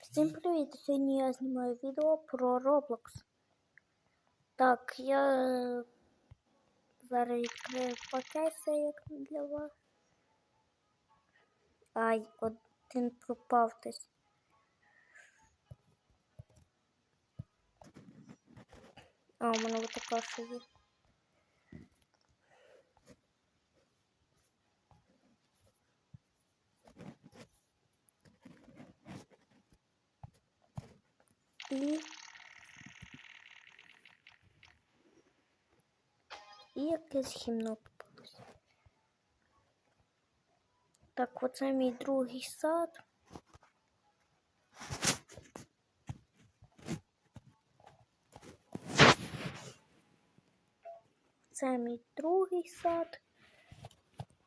Всім привіт! Сьогодні я знімаю відео про Roblox. Так, я е, зараз відкрию пакет як для вас. Ай, один пропав десь. А, у мене ось така ще є. І... Якесь гімно попалось. Так, оце мій другий сад. Це мій другий сад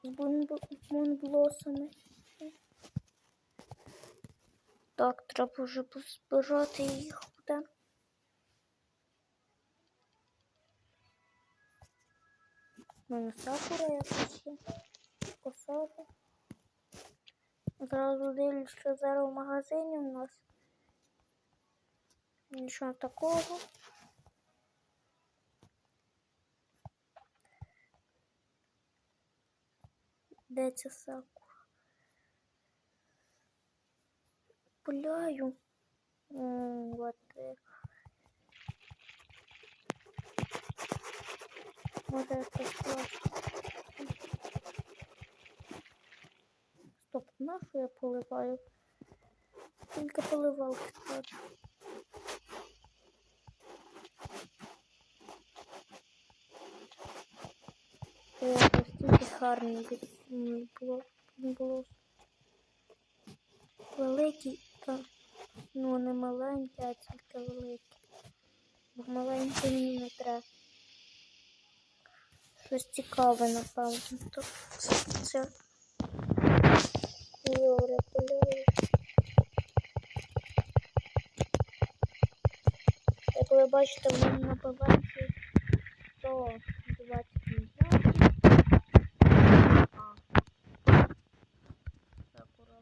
з бунб- бунблосами. Так, треба вже позбирати їх буде. У мене сакура якась є. Посади. Зразу дивлюсь, що зараз в магазині у нас. Нічого такого. Де ця сакура? Пуляю. М, Вот. Вот это классно. Стоп, на що я поливаю? Тільки поливалки треба. О, настільки гарний було. Великий, та, ну не маленький, а тільки великий. Бо маленький мені не треба. Щось цікаве, напевно. То це Добре, поляю. Як ви бачите, в мене на 120 мільйонів. А. Так, ура,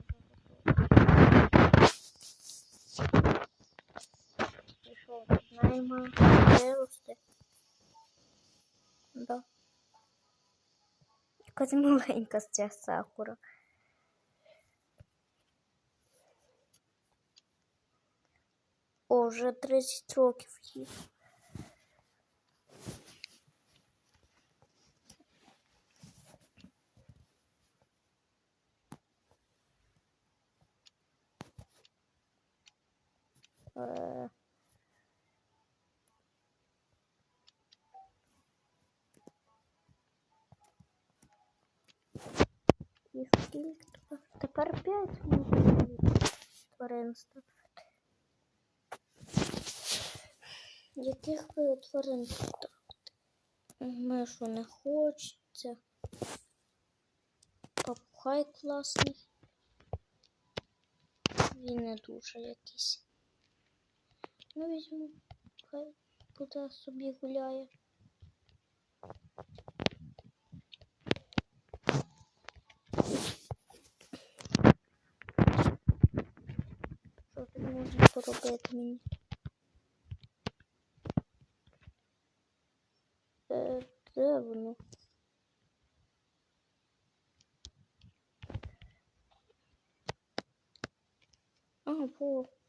І що, знаємо, вирости? Да. Якась маленька з ця сакура. О, вже 30 років їй. Е, І скільки тепер? Тепер 5 тварин ставити. Яких ви тварин ставити? Мишу не хочеться. Папугай класний. Він не дуже якийсь. Ну, візьму, хай буде собі гуляє. Що тут можна поробити мені? Е, де воно? А, во.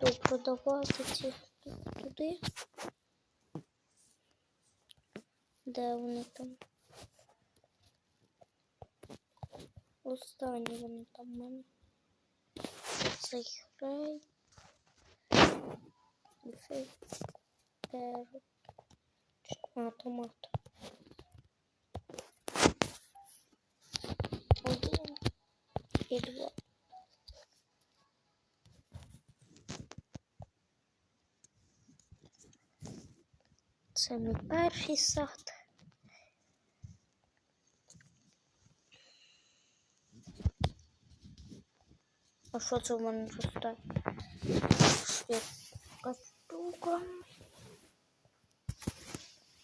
Іду продавати ці туди. Де вони там? Останні вони там в мене. Цей хрей. І цей перець. А, томат. Один і два. Це мій перший сад. А що це в мене росте? Яка штука.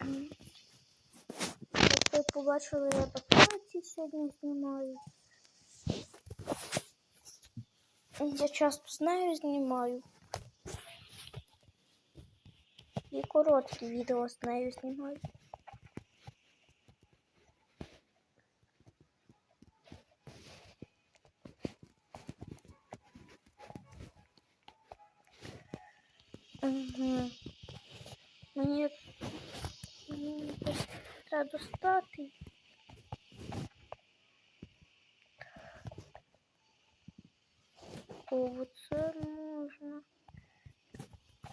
М. Як ви побачили, я пакеті сьогодні знімаю. Я часто з нею знімаю. І короткі відео з нею знімаю. Угу. Мені мені десь треба достати. О, оце можна.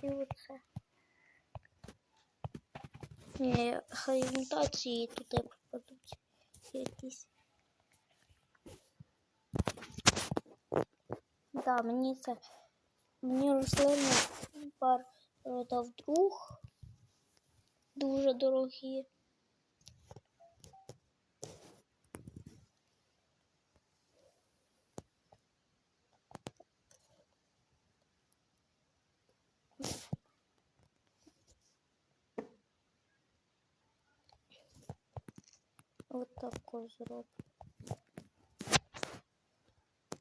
І оце. Ні, хай імітації туди попадуть. Якісь. Да, мені це. Мені рослини пар е, друг. Дуже дорогі. От тако зроблю.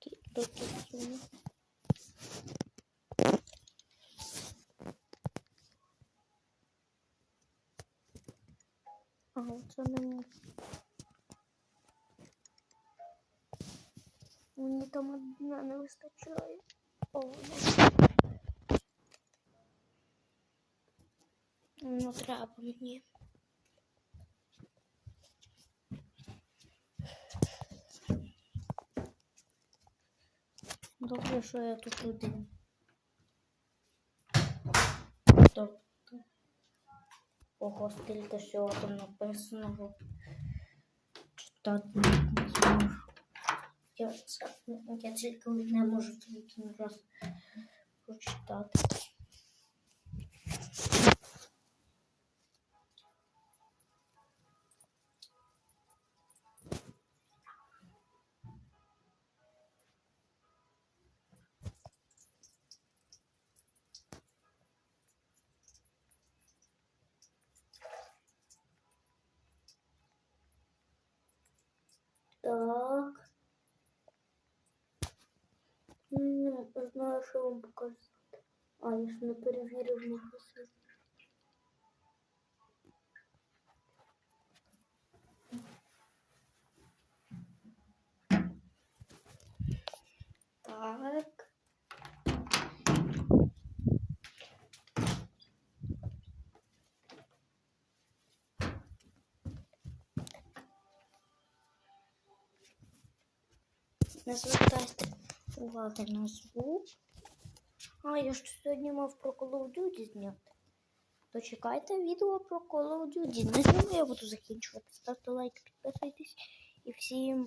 Кі- До кінцю. Ага, це не можна. Мені там одна не вистачає. О, воно. Воно треба мені. Добре, що я тут один. Тобто. Ого, скільки всього там написаного. Читати не зможу. Я, я тільки не можу тільки раз прочитати. Так. Не знаю, що вам показати. А, я ж не перевірив магазин. Так. Не звертайте уваги на звук. А, я ж сьогодні мав про Call of Duty зняти. То чекайте відео про Call of Duty. На цьому я буду закінчувати. Ставте лайк, підписуйтесь і всім.